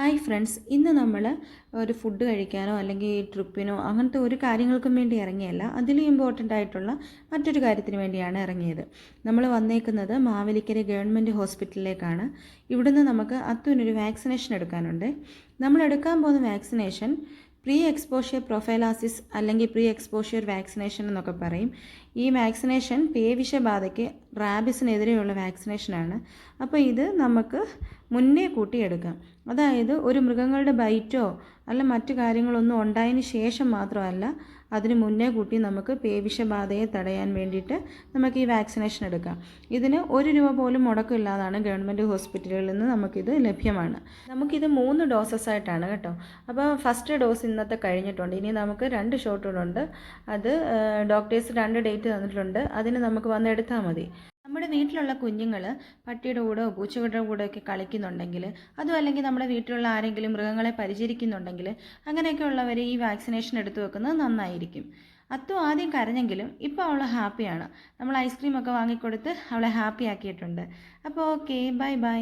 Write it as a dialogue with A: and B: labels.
A: Hi friends ഇന്ന് നമ്മൾ ഒരു ഫുഡ് കഴിക്കാനോ അല്ലെങ്കിൽ ട്രിപ്പിനോ അങ്ങനത്തെ ഒരു കാര്യങ്ങൾക്കും വേണ്ടി ഇറങ്ങിയല്ല അതിലും ഇമ്പോർട്ടന്റ് ആയിട്ടുള്ള മറ്റൊരു കാര്യത്തിന് വേണ്ടിയാണ് ഇറങ്ങിയത്. നമ്മൾ വന്നേക്കുന്നത് മാവേലിക്കര ഗവൺമെന്റ് ഹോസ്പിറ്റലിലേക്കാണ്. ഇവിടുന്ന് നമുക്ക് അത്തുവിനൊരു വാക്സിനേഷൻ എടുക്കാനുണ്ട്. നമ്മൾ എടുക്കാൻ പോകുന്ന വാക്സിനേഷൻ പ്രീ എക്സ്പോഷ്യർ പ്രൊഫൈലാസിസ് അല്ലെങ്കിൽ പ്രീ എക്സ്പോഷ്യർ വാക്സിനേഷൻ എന്നൊക്കെ പറയും. ഈ വാക്സിനേഷൻ പേവിഷബാധയ്ക്ക് റാബിസിനെതിരെയുള്ള വാക്സിനേഷനാണ്. അപ്പോൾ ഇത് നമുക്ക് മുന്നേ കൂട്ടിയെടുക്കാം അതായത് ഒരു മൃഗങ്ങളുടെ ബൈറ്റോ അല്ല മറ്റു കാര്യങ്ങളൊന്നും ഉണ്ടായതിന് ശേഷം മാത്രമല്ല അതിന് മുന്നേ കൂട്ടി നമുക്ക് പേവിഷബാധയെ തടയാൻ വേണ്ടിയിട്ട് നമുക്ക് ഈ വാക്സിനേഷൻ എടുക്കാം. ഇതിന് ഒരു രൂപ പോലും മുടക്കമില്ലാതാണ് ഗവൺമെന്റ് ഹോസ്പിറ്റലുകളിൽ നിന്ന് നമുക്കിത് ലഭ്യമാണ്. നമുക്കിത് മൂന്ന് ഡോസസ് ആയിട്ടാണ് കേട്ടോ. അപ്പോൾ ഫസ്റ്റ് ഡോസ് ഇന്നത്തെ കഴിഞ്ഞിട്ടുണ്ട്. ഇനി നമുക്ക് രണ്ട് ഷോട്ടുകളുണ്ട്. അത് ഡോക്ടേഴ്സ് രണ്ട് ഡേറ്റ് തന്നിട്ടുണ്ട്. അതിന് നമുക്ക് വന്ന് എടുത്താൽ മതി. നമ്മുടെ വീട്ടിലുള്ള കുഞ്ഞുങ്ങൾ പട്ടിയുടെ കൂടെ പൂച്ചകളുടെ കൂടെ ഒക്കെ കളിക്കുന്നുണ്ടെങ്കിൽ അതും അല്ലെങ്കിൽ നമ്മുടെ വീട്ടിലുള്ള ആരെങ്കിലും മൃഗങ്ങളെ പരിചരിക്കുന്നുണ്ടെങ്കിൽ അങ്ങനെയൊക്കെ ഉള്ളവർ ഈ വാക്സിനേഷൻ എടുത്തു വെക്കുന്നത് നന്നായിരിക്കും. അത്തു ആദ്യം കരഞ്ഞെങ്കിലും ഇപ്പോൾ അവൾ ഹാപ്പിയാണ്. നമ്മൾ ഐസ്ക്രീം ഒക്കെ വാങ്ങിക്കൊടുത്ത് അവളെ ഹാപ്പി ആക്കിയിട്ടുണ്ട് അപ്പോൾ ഓക്കെ ബൈ ബൈ.